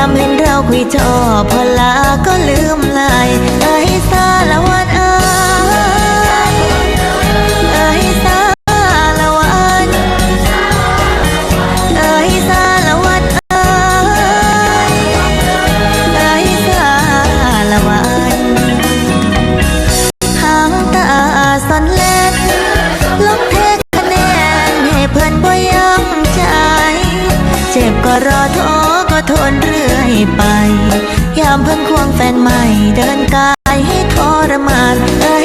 ที่ชอบพอลาก็ลืมลายเอ้สารวัตรเอ้ยเอ้สารวัตรเอ้สารวัตรเอ้ยเอ้สารวัตรหางตาซ่อนเล่นลงเทคะแนนให้เพื่อนบ่ยั้งใจ เจ็บก็รอ ไป ยามเพิ่งควงแฟนใหม่เดินกายให้ทรมานเอ้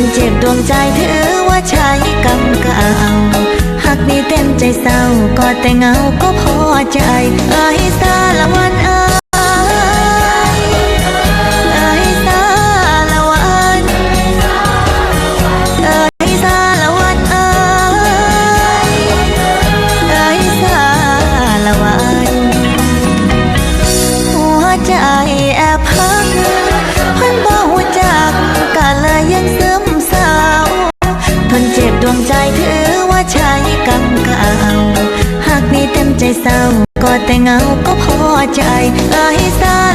นเจ็บดวงใจถือว่าใช้กรรมเก่าหักนี้เต็มใจเศร้าก็แต่เงาก็พอใจเอ้ยสารวัน ใจเศร้าก็แต่เงาก็พอใจลายใเศร้า